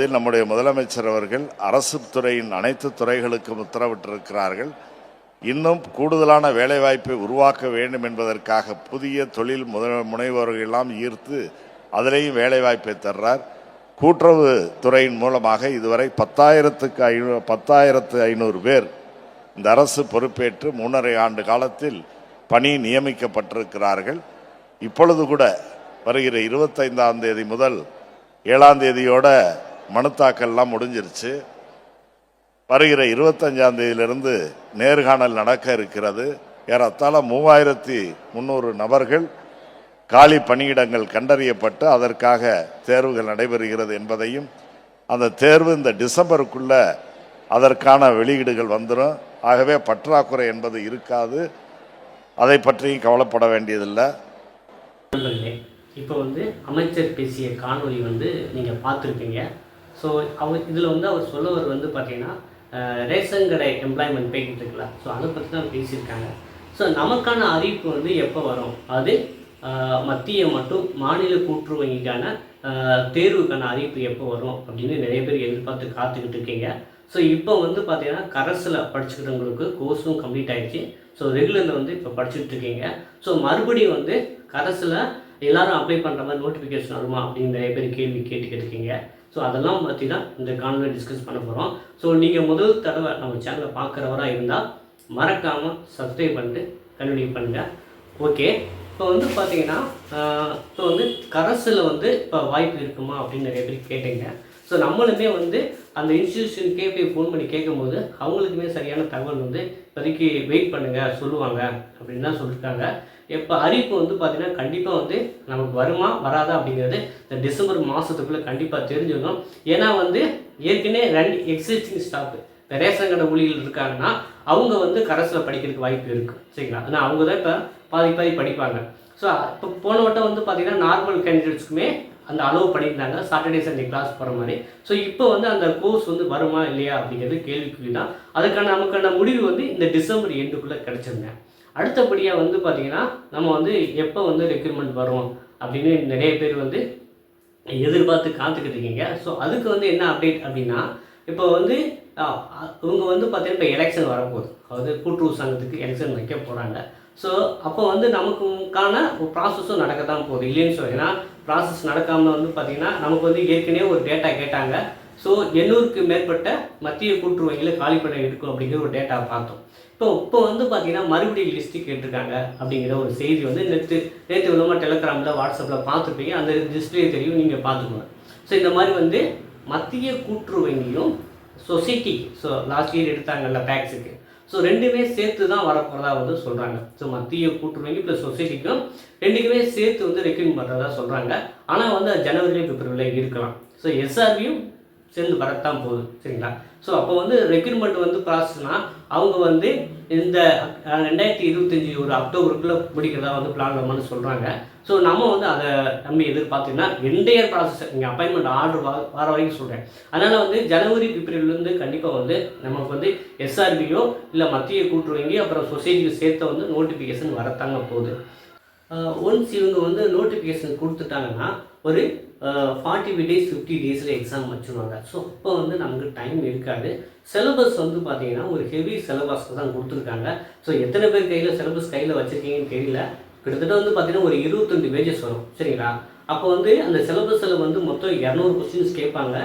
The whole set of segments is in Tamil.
என்பதில் நம்முடைய முதலமைச்சர் அவர்கள் அரசு துறையின் அனைத்து துறைகளுக்கும் உத்தரவிட்டிருக்கிறார்கள். இன்னும் கூடுதலான வேலைவாய்ப்பை உருவாக்க வேண்டும் என்பதற்காக புதிய தொழில் முதல் முனைவோர்கள் எல்லாம் ஈர்த்து அதிலேயும் வேலைவாய்ப்பை தர்றார். கூட்டுறவு துறையின் மூலமாக இதுவரை பத்தாயிரத்துக்கு ஐநூ பத்தாயிரத்து ஐநூறு பேர் இந்த அரசு பொறுப்பேற்று மூன்றரை ஆண்டு காலத்தில் பணி நியமிக்கப்பட்டிருக்கிறார்கள். இப்பொழுது கூட வருகிற இருபத்தைந்தாம் தேதி முதல் ஏழாம் தேதியோட மனுத்தாக்கல்லாம் முடிஞ்சிருச்சு. வருகிற இருபத்தஞ்சாம் தேதியிலிருந்து நேர்காணல் நடக்க இருக்கிறது. ஏறத்தாழ மூவாயிரத்தி முந்நூறு நபர்கள் காலி பணியிடங்கள் கண்டறியப்பட்டு அதற்காக தேர்வுகள் நடைபெறுகிறது என்பதையும் அந்த தேர்வு இந்த டிசம்பருக்குள்ள அதற்கான வெளியீடுகள் வந்துடும் ஆகவே பற்றாக்குறை என்பது இருக்காது. அதை பற்றியும் கவலைப்பட வேண்டியதில்லை. இப்போ வந்து அமைச்சர் பேசிய காணொலி வந்து நீங்கள் பார்த்துருப்பீங்க ஸோ அவர் இதில் வந்து அவர் சொல்லவர் வந்து பார்த்தீங்கன்னா ரேஷன் கடை எம்ப்ளாய்மெண்ட் போய்கிட்டு இருக்குல்ல ஸோ அதை பற்றி தான் பேசியிருக்காங்க. ஸோ நமக்கான அறிவிப்பு வந்து எப்போ வரும்? அது மத்திய மற்றும் மாநில கூற்று வங்கிக்கான தேர்வுக்கான அறிவிப்பு எப்போ வரும் அப்படின்னு நிறைய பேர் எதிர்பார்த்து காத்துக்கிட்டு இருக்கீங்க. ஸோ இப்போ வந்து பார்த்தீங்கன்னா கரஸில் படிச்சுக்கிறவங்களுக்கு கோர்ஸும் கம்ப்ளீட் ஆகிடுச்சு ஸோ ரெகுலரில் வந்து இப்போ படிச்சுட்டு இருக்கீங்க. ஸோ மறுபடியும் வந்து கரஸில் எல்லாரும் அப்ளை பண்ணுற மாதிரி நோட்டிஃபிகேஷன் வருமா அப்படின்னு நிறைய பேர் கேள்வி கேட்டுக்கிட்டு இருக்கீங்க. ஸோ அதெல்லாம் பற்றி தான் இந்த காணொலி டிஸ்கஸ் பண்ண போகிறோம் ஸோ நீங்கள் முதல் தடவை நம்ம சேனலை பார்க்குறவராக இருந்தால் மறக்காமல் சப்ஸ்கிரைப் பண்ணிட்டு கண்டினியூ பண்ணுங்கள் ஓகே இப்போ வந்து பார்த்தீங்கன்னா இப்போ வந்து கரஸில் வந்து இப்போ வாய்ப்பு இருக்குமா அப்படின்னு நிறைய பேர் கேட்டீங்க. ஸோ நம்மளுமே வந்து அந்த இன்ஸ்டியூஷன் கேபி ஃபோன் பண்ணி கேட்கும்போது அவங்களுக்குமே சரியான தகவல் வந்து இப்போதைக்கு வெயிட் பண்ணுங்கள் சொல்லுவாங்க அப்படின்னு தான் சொல்லியிருக்காங்க இப்போ அறிவிப்பு வந்து பார்த்தீங்கன்னா கண்டிப்பாக வந்து நமக்கு வருமா வராதா அப்படிங்கிறது இந்த டிசம்பர் மாதத்துக்குள்ளே கண்டிப்பாக தெரிஞ்சிடணும் ஏன்னா வந்து ஏற்கனவே ரெண்டு எக்ஸிஸ்டிங் ஸ்டாஃப் இப்போ ரேஷன் கடை ஊழியர்கள் இருக்காங்கன்னா அவங்க வந்து கரஸில் படிக்கிறதுக்கு வாய்ப்பு இருக்குது சரிங்களா? ஆனால் அவங்க தான் இப்போ பாதி பாதி படிப்பாங்க. ஸோ இப்போ போன வட்டம் வந்து பார்த்தீங்கன்னா நார்மல் கேண்டிடேட்ஸ்க்குமே அந்த அலோவ் பண்ணியிருந்தாங்க. சாட்டர்டே சண்டே கிளாஸ் போகிற மாதிரி. ஸோ இப்போ வந்து அந்த கோர்ஸ் வந்து வருமா இல்லையா அப்படிங்கிறது கேள்விக்குறி தான் அதுக்கான நமக்கான முடிவு வந்து இந்த டிசம்பர் எண்டுக்குள்ளே கிடச்சிருந்தேன் அடுத்தபடியாக வந்து பார்த்திங்கன்னா நம்ம வந்து எப்போ வந்து ரெக்ரூட்மெண்ட் வரும் அப்படின்னு நிறைய பேர் வந்து எதிர்பார்த்து காத்துக்கிட்டு இருக்கீங்க. ஸோ அதுக்கு வந்து என்ன அப்டேட் அப்படின்னா இப்போ வந்து இவங்க வந்து பார்த்தீங்கன்னா இப்போ எலெக்ஷன் வரப்போகுது. அதாவது கூட்டுறவு சங்கத்துக்கு எலெக்ஷன் வைக்க போகிறாங்க ஸோ அப்போ வந்து நமக்குக்கான ஒரு ப்ராசஸும் நடக்க தான் போகுது. இல்லைன்னு சொல்லி ஏன்னா ப்ராசஸ் நடக்காமல் வந்து பார்த்திங்கன்னா நமக்கு வந்து ஏற்கனவே ஒரு டேட்டா கேட்டாங்க. ஸோ எண்ணூறுக்கு மேற்பட்ட மத்திய கூட்டுறவு வங்கியில் காலி பண்ண இருக்கும் அப்படிங்கிற ஒரு டேட்டா பார்த்தோம். இப்போ இப்போ வந்து பார்த்தீங்கன்னா மறுபடியும் லிஸ்ட்டு கேட்டிருக்காங்க அப்படிங்கிற ஒரு செய்தி வந்து நேற்று நேற்று விதமாக டெலகிராமில் வாட்ஸ்அப்பில் பார்த்துருப்பீங்க. அந்த லிஸ்ட்லேயே தெரியும் நீங்கள் பார்த்துக்கோங்க. ஸோ இந்த மாதிரி வந்து மத்திய கூட்டுறவு வங்கியும் சொசைட்டி ஸோ லாஸ்ட் இயர் எடுத்தாங்கல்ல டேக்ஸுக்கு ஸோ ரெண்டுமே சேர்த்து தான் வரப்போகிறதா வந்து சொல்கிறாங்க ஸோ மத்திய கூட்டுறவு வங்கி ப்ளஸ் சொசைட்டிக்கும் ரெண்டுக்குமே சேர்த்து வந்து ரெக்கமெண்ட் பண்ணுறதா சொல்கிறாங்க ஆனால் வந்து ஜனவரிலேயும் பிப்ரவரியில் இருக்கலாம். ஸோ எஸ்ஆர்பியும் சேர்ந்து வரத்தான் போகுது சரிங்களா? ஸோ அப்போ வந்து ரெக்ரூட்மெண்ட் வந்து ப்ராசஸ்னால் அவங்க வந்து இந்த ரெண்டாயிரத்தி இருபத்தஞ்சி ஒரு அக்டோபருக்குள்ளே முடிக்கிறதா வந்து பிளான் பண்ணணும்னு சொல்கிறாங்க ஸோ நம்ம வந்து அதை நம்பி எதிர்பார்த்தீங்கன்னா என்டையர் ப்ராசஸ் நீங்கள் அப்பாயின்மெண்ட் ஆர்டர் வர வர வரைக்கும் சொல்கிறேன் அதனால் வந்து ஜனவரி பிப்ரவரிலேருந்து கண்டிப்பாக வந்து நமக்கு வந்து எஸ்ஆர்பியோ இல்லை மத்திய கூட்டுறவு வங்கி அப்புறம் சொசைட்டிக்கு சேர்த்து வந்து நோட்டிஃபிகேஷன் வரத்தாங்க போகுது. ஒன்ஸ் இவங்க வந்து நோட்டிஃபிகேஷன் கொடுத்துட்டாங்கன்னா ஒரு ஃபார்ட்டி ஃபைவ் டேஸ் ஃபிஃப்டி டேஸில் எக்ஸாம் வச்சுருவாங்க. ஸோ அப்போ வந்து நமக்கு டைம் இருக்காது. சிலபஸ் வந்து பார்த்தீங்கன்னா ஒரு ஹெவி சிலபஸ் தான் கொடுத்துருக்காங்க. ஸோ எத்தனை பேர் கையில் சிலபஸ் கையில் வச்சுருக்கீங்கன்னு தெரியல. கிட்டத்தட்ட வந்து பார்த்தீங்கன்னா ஒரு இருபத்தெண்டு பேஜஸ் வரும். சரிங்களா? அப்போ வந்து அந்த சிலபஸில் வந்து மொத்தம் இரநூறு கொஸ்டின்ஸ் கேட்பாங்க.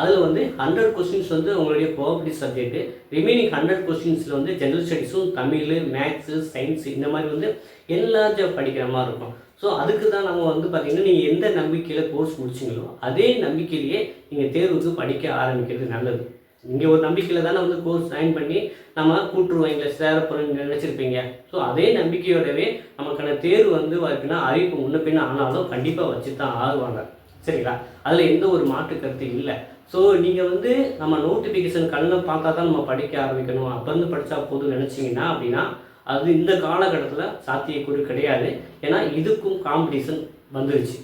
அதில் வந்து ஹண்ட்ரட் கொஸ்டின்ஸ் வந்து உங்களுடைய ப்ராபர்ட்டி சப்ஜெக்ட்டு ரிமைனிங் ஹண்ட்ரட் கொஸ்டின்ஸில் வந்து ஜென்ரல் ஸ்டடீஸும் தமிழ் மேக்ஸு சயின்ஸ் இந்த மாதிரி வந்து எல்லாத்தையும் படிக்கிற மாதிரி இருக்கும். ஸோ அதுக்கு தான் நம்ம வந்து பார்த்திங்கன்னா நீங்கள் எந்த நம்பிக்கையில் கோர்ஸ் முடிச்சிங்களோ அதே நம்பிக்கையிலேயே நீங்கள் தேர்வுக்கு படிக்க ஆரம்பிக்கிறது நல்லது. நீங்கள் ஒரு நம்பிக்கையில் தானே வந்து கோர்ஸ் ஜாயின் பண்ணி நம்ம கூட்டுருவாங்க சேர போகிறோம்னு நினச்சிருப்பீங்க. ஸோ அதே நம்பிக்கையோடவே நமக்கான தேர்வு வந்து இருக்குன்னா அறிவிப்பு முன்ன பின்ன ஆனாலும் கண்டிப்பாக வச்சு தான் ஆகுவாங்க. சரிங்களா? அதில் எந்த ஒரு மாற்று கருத்து இல்லை. ஸோ நீங்கள் வந்து நம்ம நோட்டிஃபிகேஷன் கண்ணில் பார்த்தா தான் நம்ம படிக்க ஆரம்பிக்கணும். அப்போ வந்து படித்தா போதும் நினச்சிங்கன்னா அப்படின்னா அது இந்த காலகட்டத்தில் சாத்தியக்கூறு கிடையாது. ஏன்னா இதுக்கும் காம்படிஷன் வந்துருச்சு.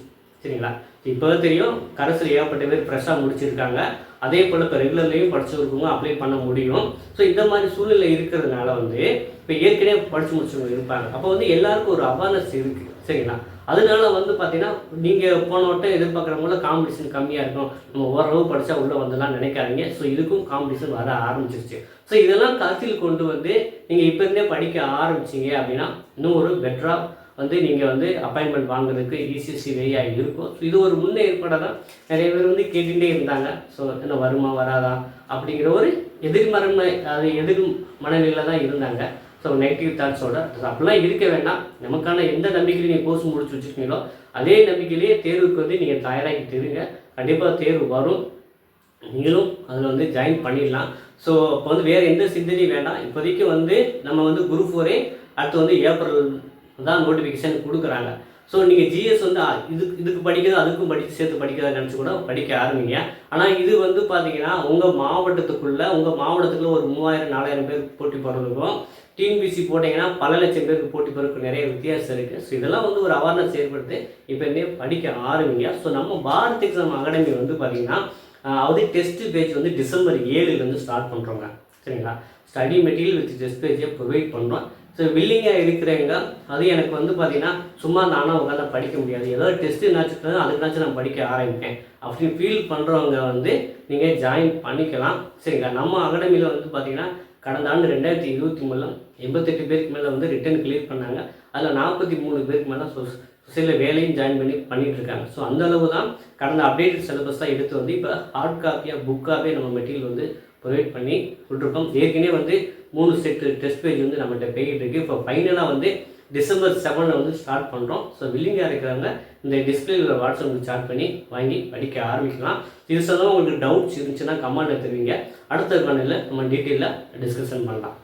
சரிங்களா? இப்போ தெரியும் கரசில் ஏகப்பட்ட பேர் ஃப்ரெஷ்ஷாக முடிச்சிருக்காங்க. அதே போல் இப்போ ரெகுலர்லேயும் படிச்சவருக்கவங்க அப்ளை பண்ண முடியும். ஸோ இந்த மாதிரி சூழ்நிலை இருக்கிறதுனால வந்து இப்போ ஏற்கனவே படித்து முடிச்சவங்க இருப்பாங்க. அப்போ வந்து எல்லாருக்கும் ஒரு அவேர்னஸ் இருக்குது சரிங்களா? அதனால வந்து பார்த்தீங்கன்னா நீங்கள் போன வட்டம் எதிர்பார்க்குறவங்கள காம்படிஷன் கம்மியாக இருக்கும். நம்ம ஓரளவு படித்தா உள்ளே வந்துடலாம் நினைக்காதீங்க. ஸோ இதுக்கும் காம்படிஷன் வர ஆரம்பிச்சிருச்சு. ஸோ இதெல்லாம் கருத்தில் கொண்டு வந்து நீங்கள் இப்போ இருந்தே படிக்க ஆரம்பிச்சிங்க அப்படின்னா இன்னும் ஒரு பெட்டராக வந்து நீங்கள் வந்து அப்பாயின்மெண்ட் வாங்குறதுக்கு ஈஸியஸ்டி வேயாக இருக்கும். ஸோ இது ஒரு முன்னே ஏற்பாடாக தான் நிறைய பேர் வந்து கேட்டுகிட்டே இருந்தாங்க. ஸோ என்ன வருமா வராதா அப்படிங்கிற ஒரு எதிர்மறை அது எதிர் மனநிலையில் தான் இருந்தாங்க. ஸோ நெகட்டிவ் தாட்ஸோட அப்படிலாம் இருக்க வேண்டாம். நமக்கான எந்த நம்பிக்கையில் நீங்கள் கோர்ஸ் முடிச்சு வச்சுருக்கீங்களோ அதே நம்பிக்கையிலேயே தேர்வுக்கு வந்து நீங்கள் தயாராகி இருங்க கண்டிப்பாக தேர்வு வரும். நீங்களும் அதில் வந்து ஜாயின் பண்ணிடலாம். ஸோ இப்போ வந்து வேறு எந்த சிந்தனையும் வேண்டாம். இப்போதைக்கு வந்து நம்ம வந்து குரூப் ஃபோரே அடுத்து வந்து ஏப்ரல் தான் நோட்டிஃபிகேஷன் கொடுக்குறாங்க. ஸோ நீங்கள் ஜிஎஸ் வந்து இதுக்கு இதுக்கு படிக்கிறது அதுக்கும் படி சேர்த்து படிக்கிறதா நினச்சி கூட படிக்க ஆரம்பிங்க. ஆனால் இது வந்து பார்த்தீங்கன்னா உங்கள் மாவட்டத்துக்குள்ளே உங்கள் மாவட்டத்துக்குள்ள ஒரு மூவாயிரம் நாலாயிரம் பேர் போட்டி போடுறதுக்கும் டிஎன்பிசி போட்டிங்கன்னா பல லட்சம் பேருக்கு போட்டி போகிறதுக்கு நிறைய வித்தியாசம் இருக்குது ஸோ இதெல்லாம் வந்து ஒரு அவேர்னஸ் ஏற்படுத்தி இப்போ இருந்தே படிக்க ஆரம்பிங்க. ஸோ நம்ம பாரத் எக்ஸாம் அகாடமி வந்து பார்த்தீங்கன்னா அது டெஸ்ட் பேஜ் வந்து டிசம்பர் ஏழுலேருந்து ஸ்டார்ட் பண்ணுறோங்க சரிங்களா? ஸ்டடி மெட்டீரியல் வித் டெஸ்ட் பேஜை ப்ரொவைட் பண்ணுறோம் ஸோ வில்லிங்காக இருக்கிறவங்க அது எனக்கு வந்து பார்த்தீங்கன்னா சும்மா நானும் உட்காந்து படிக்க முடியாது. ஏதாவது டெஸ்ட் என்னாச்சுன்னா அதுக்குனாச்சும் நான் படிக்க ஆரம்பிப்பேன். அப்படின்னு ஃபீல் பண்ணுறவங்க வந்து நீங்கள் ஜாயின் பண்ணிக்கலாம். சரிங்களா? நம்ம அகாடமியில் வந்து பார்த்தீங்கன்னா கடந்த ஆண்டு ரெண்டாயிரத்தி இருபத்தி மூணில் எண்பத்தெட்டு பேருக்கு மேலே வந்து ரிட்டர்ன் கிளியர் பண்ணாங்க. அதில் நாற்பத்தி மூணு பேருக்கு மேலே சொ சில வேலையும் ஜாயின் பண்ணி பண்ணிட்டு இருக்காங்க. ஸோ அந்த அளவு தான் கடந்த அப்டேட் சிலபஸ் தான் எடுத்து வந்து இப்போ ஹார்ட் காப்பியாக புக்காகவே நம்ம மெட்டீரியல் வந்து ப்ரொவைட் பண்ணி விட்ருக்கோம் ஏற்கனவே வந்து மூணு செட்டு டெஸ்ட் பேஜ் வந்து நம்மகிட்ட போய்கிட்டு இருக்கு. இப்போ ஃபைனலாக வந்து டிசம்பர் செவனில் வந்து ஸ்டார்ட் பண்ணுறோம் ஸோ வில்லிங்காக இருக்கிறவங்க இந்த டிஸ்பிளேல வாட்ஸ்அப் சார்ட் பண்ணி வாங்கி படிக்க ஆரம்பிக்கலாம். இது சம்பந்தமாக உங்களுக்கு டவுட்ஸ் இருந்துச்சுன்னா கமெண்ட் தெரிவிங்க. அடுத்த காலையில் நம்ம டீட்டெயிலாக டிஸ்கஷன் பண்ணலாம்.